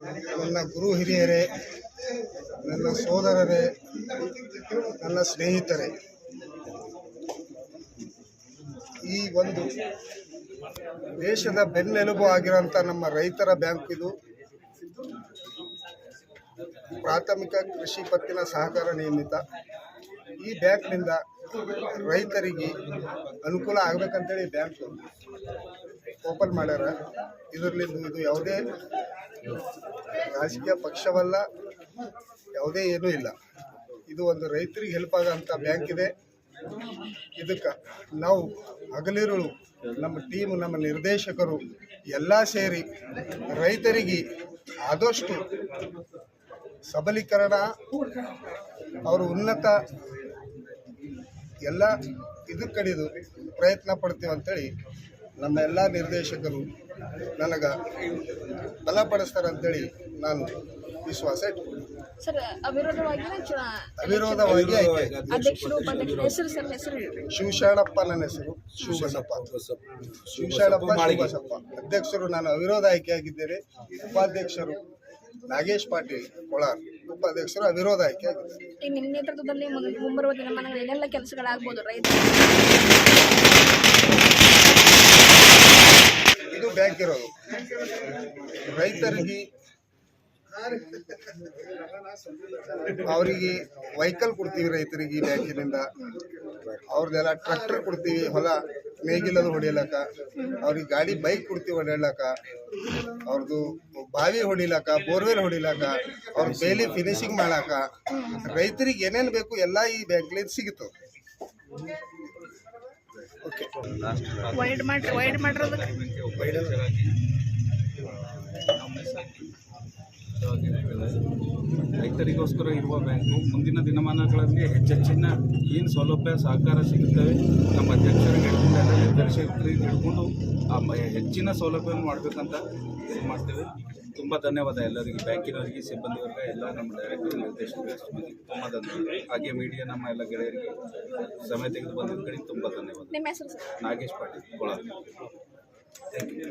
ನನ್ನ ಗುರು ಹಿರಿಯರೇ, ನನ್ನ ಸೋದರರೇ, ನನ್ನ ಸ್ನೇಹಿತರೇ, ಈ ಒಂದು ದೇಶದ ಬೆನ್ನೆಲುಬು ಆಗಿರೋಂಥ ನಮ್ಮ ರೈತರ ಬ್ಯಾಂಕ್ ಇದು. ಪ್ರಾಥಮಿಕ ಕೃಷಿ ಪತ್ತಿನ ಸಹಕಾರ ನಿಯಮಿತ. ಈ ಬ್ಯಾಂಕ್ನಿಂದ ರೈತರಿಗೆ ಅನುಕೂಲ ಆಗ್ಬೇಕಂತೇಳಿ ಬ್ಯಾಂಕ್ ಓಪನ್ ಮಾಡ್ಯಾರ. ಇದರಲ್ಲಿ ಇದು ಯಾವುದೇ ರಾಜಕೀಯ ಪಕ್ಷವಲ್ಲ, ಯಾವುದೇ ಏನೂ ಇಲ್ಲ. ಇದು ಒಂದು ರೈತರಿಗೆ ಹೆಲ್ಪ್ ಆಗೋಂಥ ಬ್ಯಾಂಕ್ ಇದೆ. ಇದಕ್ಕೆ ನಾವು ಹಗಲಿರುಳು ನಮ್ಮ ಟೀಮ್ ನಮ್ಮ ನಿರ್ದೇಶಕರು ಎಲ್ಲ ಸೇರಿ ರೈತರಿಗೆ ಆದಷ್ಟು ಸಬಲೀಕರಣ, ಅವರು ಉನ್ನತ ಎಲ್ಲ ಇದು ಕಡಿದು ಪ್ರಯತ್ನ ಪಡ್ತೀವಿ ಅಂತೇಳಿ ನಮ್ಮ ಎಲ್ಲ ನಿರ್ದೇಶಕರು ನನಗೆ ಬಲಪಡಿಸ್ತಾರೆ ಅಂತೇಳಿ ನಾನು ವಿಶ್ವಾಸ ಇಟ್ಕೊಂಡು ಸರ್ ಅವಿರೋಧವಾಗಿ ಅವಿರೋಧವಾಗಿ ಆಯ್ಕೆ ಶಿವಶರಣಪ್ಪ ನನ್ನ ಹೆಸರು. ಶಿವಬಸಪ್ಪ. ಶಿವಶರಣಪ್ಪ ಶಿವಬಸಪ್ಪ. ಅಧ್ಯಕ್ಷರು ನಾನು ಅವಿರೋಧ ಆಯ್ಕೆಯಾಗಿದ್ದೇನೆ. ಉಪಾಧ್ಯಕ್ಷರು ನಾಗೇಶ್ ಪಾಟೀಲ್ ಕೊಳಾರ್ ಉಪಾಧ್ಯಕ್ಷರು ಅವಿರೋಧ ಆಯ್ಕೆಯಾಗಿದ್ದಾರೆ. ಈಗ ನಿಮ್ಮ ನೇತೃತ್ವದಲ್ಲಿ ಮುಂಬರುವ ದಿನಮಾನಗಳು ಏನೆಲ್ಲ ಕೆಲಸಗಳಾಗ್ಬೋದು ರೈತ ಇದು ಬ್ಯಾಂಕ್ ಇರೋದು. ರೈತರಿಗೆ ಅವರಿಗೆ ವೆಹಿಕಲ್ ಕೊಡ್ತೀವಿ ರೈತರಿಗೆ ಬ್ಯಾಂಕಿನಿಂದ ಅವ್ರದ್ದೆಲ್ಲ ಟ್ರ್ಯಾಕ್ಟರ್ ಕೊಡ್ತೀವಿ, ಹೊಲ ನೇಗಿಲದು ಹೊಡಿಲಕ್ಕ ಅವ್ರಿಗೆ ಗಾಡಿ ಬೈಕ್ ಕೊಡ್ತೀವಿ ಹೊಡಿಲಕ್ಕ ಅವ್ರದ್ದು ಬಾವಿ ಹೊಡಿಲಕ್ಕ ಬೋರ್ವೆಲ್ ಹೊಡಿಲಕ್ಕ, ಅವ್ರ ಬೇಲಿ ಫಿನಿಶಿಂಗ್ ಮಾಡಾಕ ರೈತರಿಗೆ ಏನೇನು ಬೇಕು ಎಲ್ಲ ಈ ಬ್ಯಾಂಕ್ಲಿಂದ ಸಿಗುತ್ತವೆ. ಓಕೆ ವೈಡ್ ಮಾಡ್ರಿ ವೈಡ್ ರೈತರಿಗೋಸ್ಕರ ಇರುವ ಬ್ಯಾಂಕು ಮುಂದಿನ ದಿನಮಾನಗಳಲ್ಲಿ ಹೆಚ್ಚೆಚ್ಚಿನ ಏನು ಸೌಲಭ್ಯ, ಸಹಕಾರ ಸಿಗುತ್ತವೆ ನಮ್ಮ ಅಧ್ಯಕ್ಷರಿಗೆ ಹಿಡ್ಕೊಂಡು ನಿರ್ದೇಶಕರಿಗೆ ಮ- ಹೆಚ್ಚಿನ ಸೌಲಭ್ಯವನ್ನು ಮಾಡಬೇಕಂತ ಮಾಡ್ತೇವೆ. ತುಂಬ ಧನ್ಯವಾದ ಎಲ್ಲರಿಗೆ ಬ್ಯಾಂಕಿನವರಿಗೆ ಸಿಬ್ಬಂದಿಯವರಿಗೆ ಎಲ್ಲ ನಮ್ಮ ಡೈರೆಕ್ಟರ್ ನಿರ್ದೇಶಕರಿಗೆ ತುಂಬ ಧನ್ಯವಾದ. ಹಾಗೆ ಮೀಡಿಯಾ ನಮ್ಮ ಎಲ್ಲ ಗೆಳೆಯರಿಗೆ ಸಮಯ ತೆಗೆದು ಬಂದಿದ್ದ ಕಡೆ ತುಂಬ ಧನ್ಯವಾದ. ನಿಮ್ಮ ಹೆಸರು sir? Nagesh Patil Kolar thank you